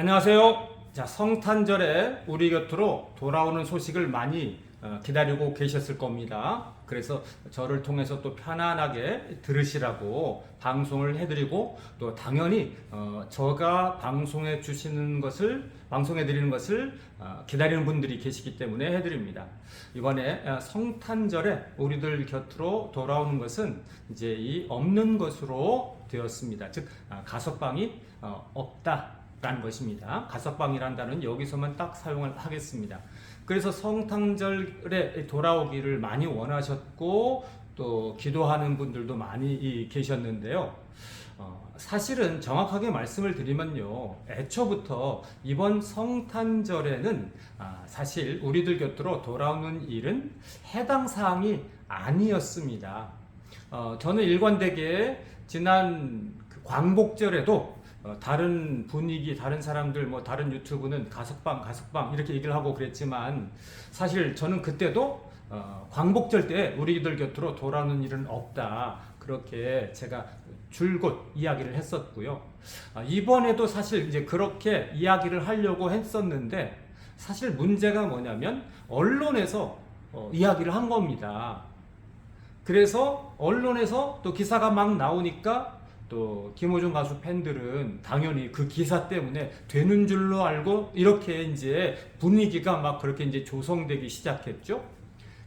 안녕하세요. 자, 성탄절에 우리 곁으로 돌아오는 소식을 많이 어, 기다리고 계셨을 겁니다. 그래서 저를 통해서 또 편안하게 들으시라고 방송을 해드리고 또 당연히 어, 저가 방송해 주시는 것을 방송해 드리는 것을 어, 기다리는 분들이 계시기 때문에 해드립니다. 이번에 어, 성탄절에 우리들 곁으로 돌아오는 것은 이제 이 없는 것으로 되었습니다. 즉 아, 가석방이 어, 없다 라는 것입니다. 가석방이란 단어는 여기서만 딱 사용을 하겠습니다. 그래서 성탄절에 돌아오기를 많이 원하셨고 또 기도하는 분들도 많이 이- 계셨는데요. 어, 사실은 정확하게 말씀을 드리면요, 애초부터 이번 성탄절에는 아, 사실 우리들 곁으로 돌아오는 일은 해당 사항이 아니었습니다. 어, 저는 일관되게 지난 그 광복절에도 어, 다른 분위기, 다른 사람들, 뭐 다른 유튜브는 가석방, 가석방 이렇게 얘기를 하고 그랬지만 사실 저는 그때도 어, 광복절 때 우리들 곁으로 돌아오는 일은 없다. 그렇게 제가 줄곧 이야기를 했었고요. 아, 이번에도 사실 이제 그렇게 이야기를 하려고 했었는데 사실 문제가 뭐냐면 언론에서 어, 이야기를 한 겁니다. 그래서 언론에서 또 기사가 막 나오니까 또 김호중 가수 팬들은 당연히 그 기사 때문에 되는 줄로 알고 이렇게 이제 분위기가 막 그렇게 이제 조성되기 시작했죠.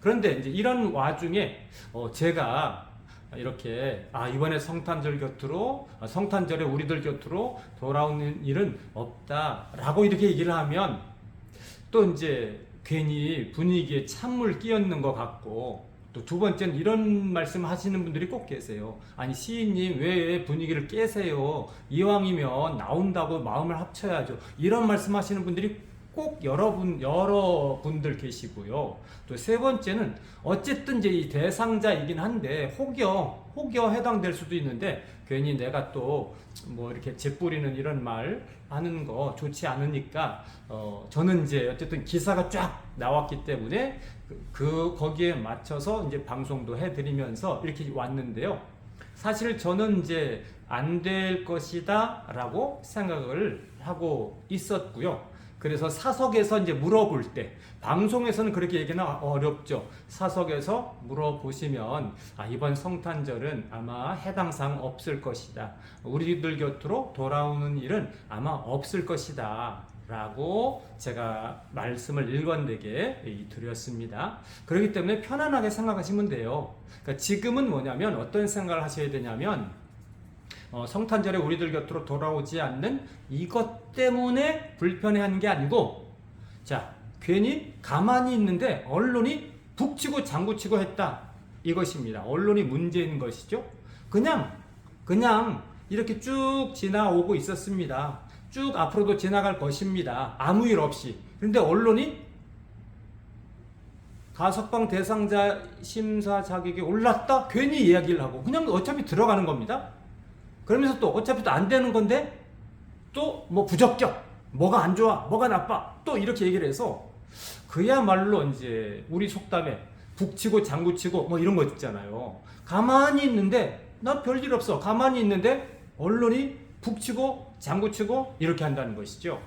그런데 이제 이런 와중에 어 제가 이렇게 아 이번에 성탄절 곁으로 아, 성탄절에 우리들 곁으로 돌아오는 일은 없다라고 이렇게 얘기를 하면 또 이제 괜히 분위기에 찬물 끼얹는 것 같고 또 두 번째는 이런 말씀 하시는 분들이 꼭 계세요. 아니 시인님 왜 분위기를 깨세요? 이왕이면 나온다고 마음을 합쳐야죠. 이런 말씀 하시는 분들이 꼭 여러분 여러 분들 계시고요. 또 세 번째는 어쨌든 이제 이 대상자이긴 한데 혹여 혹여 해당될 수도 있는데 괜히 내가 또 뭐 이렇게 재뿌리는 이런 말 하는 거 좋지 않으니까 어 저는 이제 어쨌든 기사가 쫙 나왔기 때문에 그, 그 거기에 맞춰서 이제 방송도 해드리면서 이렇게 왔는데요. 사실 저는 이제 안 될 것이다라고 생각을 하고 있었고요. 그래서 사석에서 이제 물어볼 때 방송에서는 그렇게 얘기는 어렵죠. 사석에서 물어보시면 아, 이번 성탄절은 아마 해당 사항 없을 것이다. 우리들 곁으로 돌아오는 일은 아마 없을 것이다. 라고 제가 말씀을 일관되게 이 드렸습니다. 그렇기 때문에 편안하게 생각하시면 돼요. 그러니까 지금은 뭐냐면 어떤 생각을 하셔야 되냐면 어, 성탄절에 우리들 곁으로 돌아오지 않는 이것 때문에 불편해하는 게 아니고 자 괜히 가만히 있는데 언론이 북치고 장구치고 했다 이것입니다. 언론이 문제인 것이죠. 그냥 그냥 이렇게 쭉 지나오고 있었습니다. 쭉 앞으로도 지나갈 것입니다. 아무 일 없이. 그런데 언론이 가석방 대상자 심사 자격이 올랐다? 괜히 이야기를 하고 그냥 어차피 들어가는 겁니다. 그러면서 또 어차피 또 안 되는 건데 또 뭐 부적격, 뭐가 안 좋아, 뭐가 나빠 또 이렇게 얘기를 해서 그야말로 이제 우리 속담에 북치고 장구치고 뭐 이런 거 있잖아요. 가만히 있는데 나 별일 없어. 가만히 있는데 언론이 북치고 장구치고 이렇게 한다는 것이죠.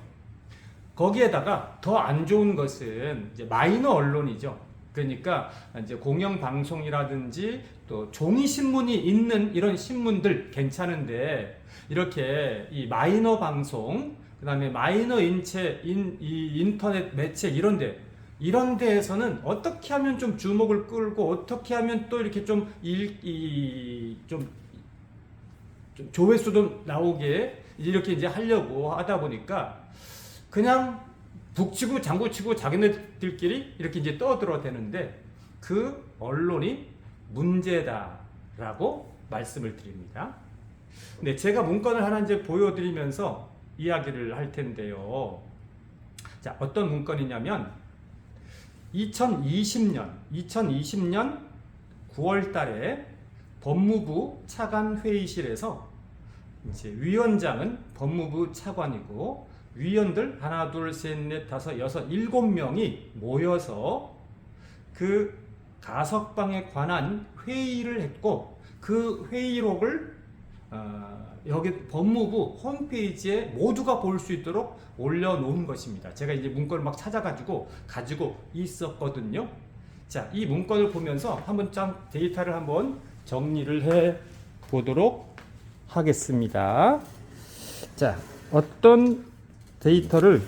거기에다가 더 안 좋은 것은 이제 마이너 언론이죠. 그러니까 이제 공영 방송이라든지 또 종이 신문이 있는 이런 신문들 괜찮은데 이렇게 이 마이너 방송 그다음에 마이너 인체 인, 이 인터넷 매체 이런데 이런 데에서는 어떻게 하면 좀 주목을 끌고 어떻게 하면 또 이렇게 좀 조회수도 나오게 이렇게 이제 하려고 하다 보니까 그냥 북치고 장구치고 자기네들끼리 이렇게 이제 떠들어대는데 그 언론이 문제다라고 말씀을 드립니다. 네, 제가 문건을 하나 이제 보여드리면서 이야기를 할 텐데요. 자, 어떤 문건이냐면 2020년 2020년 9월 달에 법무부 차관 회의실에서 이제 위원장은 법무부 차관이고 위원들 하나 둘 셋 넷 다섯 여섯 일곱 명이 모여서 그 가석방에 관한 회의를 했고 그 회의록을 어, 여기 법무부 홈페이지에 모두가 볼 수 있도록 올려놓은 것입니다. 제가 이제 문건을 막 찾아가지고 가지고 있었거든요. 자, 이 문건을 보면서 한번 짱 데이터를 한번 정리를 해 보도록 하겠습니다. 자, 어떤 데이터를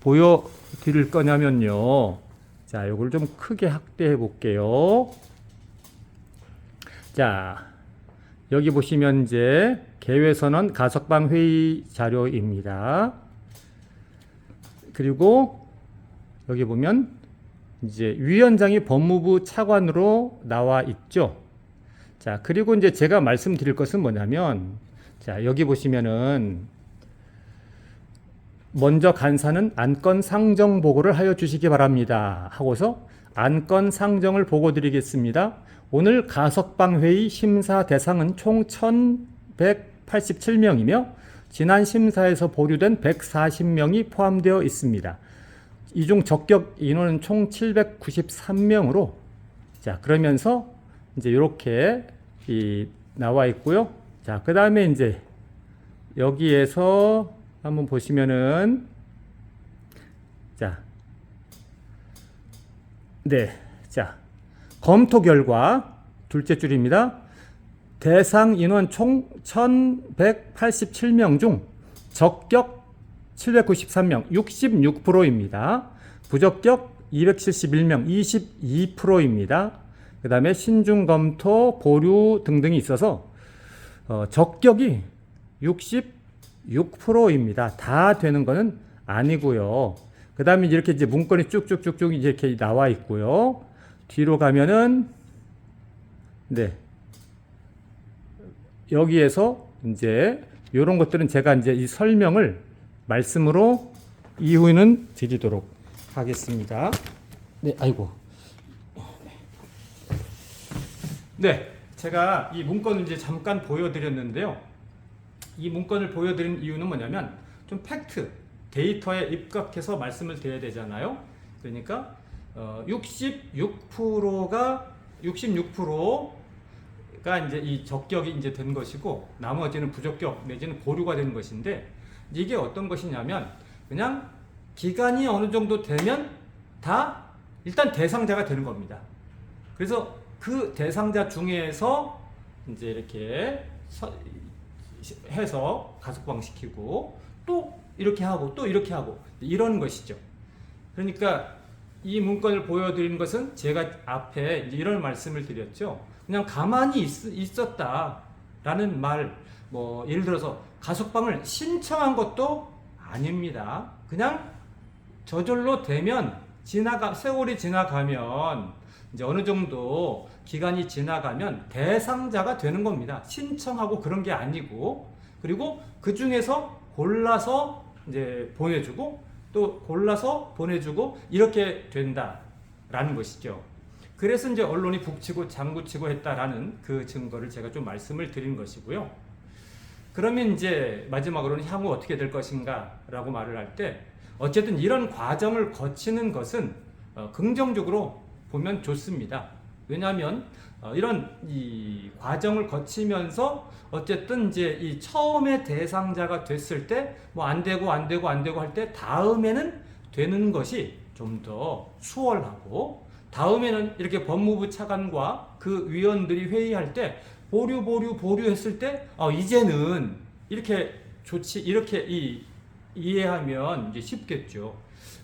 보여드릴 거냐면요. 자, 이걸 좀 크게 확대해 볼게요. 자, 여기 보시면 이제 개회선언 가석방 회의 자료입니다. 그리고 여기 보면 이제 위원장이 법무부 차관으로 나와 있죠. 자, 그리고 이제 제가 말씀드릴 것은 뭐냐면 자, 여기 보시면은 먼저 간사는 안건 상정 보고를 하여 주시기 바랍니다. 하고서 안건 상정을 보고 드리겠습니다. 오늘 가석방 회의 심사 대상은 총 1187명이며 지난 심사에서 보류된 140명이 포함되어 있습니다. 이 중 적격 인원은 총 793명으로 자, 그러면서 이제 이렇게 이 나와 있고요. 자, 그다음에 이제 여기에서 한번 보시면은 자. 네. 자. 검토 결과 둘째 줄입니다. 대상 인원 총 1187명 중 적격 793명 66%입니다. 부적격 271명 22%입니다. 그 다음에 신중 검토, 보류 등등이 있어서 어, 적격이 66%입니다. 다 되는 거는 아니고요. 그 다음에 이렇게 이제 문건이 쭉쭉쭉쭉 이렇게 나와 있고요. 뒤로 가면은 네 여기에서 이제 이런 것들은 제가 이제 이 설명을 말씀으로 이후에는 드리도록 하겠습니다. 네, 아이고. 네, 제가 이 문건을 이제 잠깐 보여드렸는데요. 이 문건을 보여드린 이유는 뭐냐면 좀 팩트, 데이터에 입각해서 말씀을 드려야 되잖아요. 그러니까 어, 66%가 66%가 이제 이 적격이 이제 된 것이고 나머지는 부적격 내지는 보류가 된 것인데 이게 어떤 것이냐면 그냥 기간이 어느 정도 되면 다 일단 대상자가 되는 겁니다. 그래서 그 대상자 중에서 이제 이렇게 서- 해서 가석방 시키고 또 이렇게 하고 또 이렇게 하고 이런 것이죠. 그러니까 이 문건을 보여드리는 것은 제가 앞에 이런 말씀을 드렸죠. 그냥 가만히 있, 었다라는 말, 뭐 예를 들어서 가석방을 신청한 것도 아닙니다. 그냥 저절로 되면 지나가 세월이 지나가면 이제 어느 정도 기간이 지나가면 대상자가 되는 겁니다. 신청하고 그런 게 아니고 그리고 그 중에서 골라서 이제 보내주고 또 골라서 보내주고 이렇게 된다라는 것이죠. 그래서 이제 언론이 북치고 장구치고 했다라는 그 증거를 제가 좀 말씀을 드린 것이고요. 그러면 이제 마지막으로는 향후 어떻게 될 것인가라고 말을 할 때 어쨌든 이런 과정을 거치는 것은 어, 긍정적으로 보면 좋습니다. 왜냐하면 어, 이런 이 과정을 거치면서 어쨌든 이제 이 처음에 대상자가 됐을 때 뭐 안 되고 안 되고 안 되고 할 때 다음에는 되는 것이 좀 더 수월하고 다음에는 이렇게 법무부 차관과 그 위원들이 회의할 때 보류 보류 보류 했을 때 어, 이제는 이렇게 좋지 이렇게 이 이해하면 이제 쉽겠죠.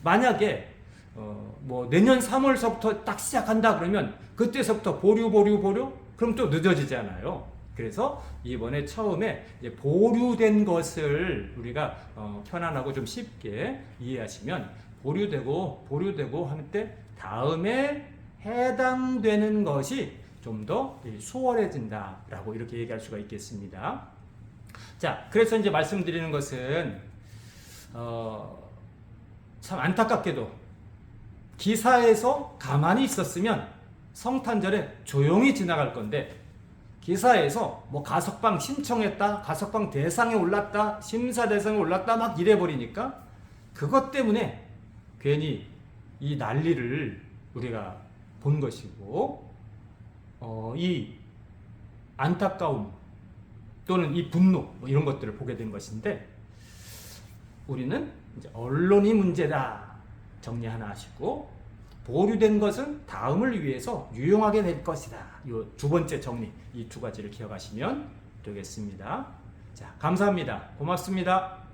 만약에 어, 뭐 내년 3월서부터 딱 시작한다 그러면 그때서부터 보류 보류 보류 그럼 또 늦어지잖아요. 그래서 이번에 처음에 보류된 것을 우리가 어, 편안하고 좀 쉽게 이해하시면 보류되고 보류되고 할 때 다음에 해당되는 것이 좀 더 수월해진다라고 이렇게 얘기할 수가 있겠습니다. 자, 그래서 이제 말씀드리는 것은 어, 참 안타깝게도 기사에서 가만히 있었으면 성탄절에 조용히 지나갈 건데 기사에서 뭐 가석방 신청했다, 가석방 대상에 올랐다, 심사 대상에 올랐다 막 이래 버리니까 그것 때문에 괜히 이 난리를 우리가 본 것이고 어, 이 안타까움 또는 이 분노 뭐 이런 것들을 보게 된 것인데 우리는 언론이 문제다 정리 하나 하시고 보류된 것은 다음을 위해서 유용하게 될 것이다. 이 두 번째 정리 이 두 가지를 기억하시면 되겠습니다. 자 감사합니다. 고맙습니다.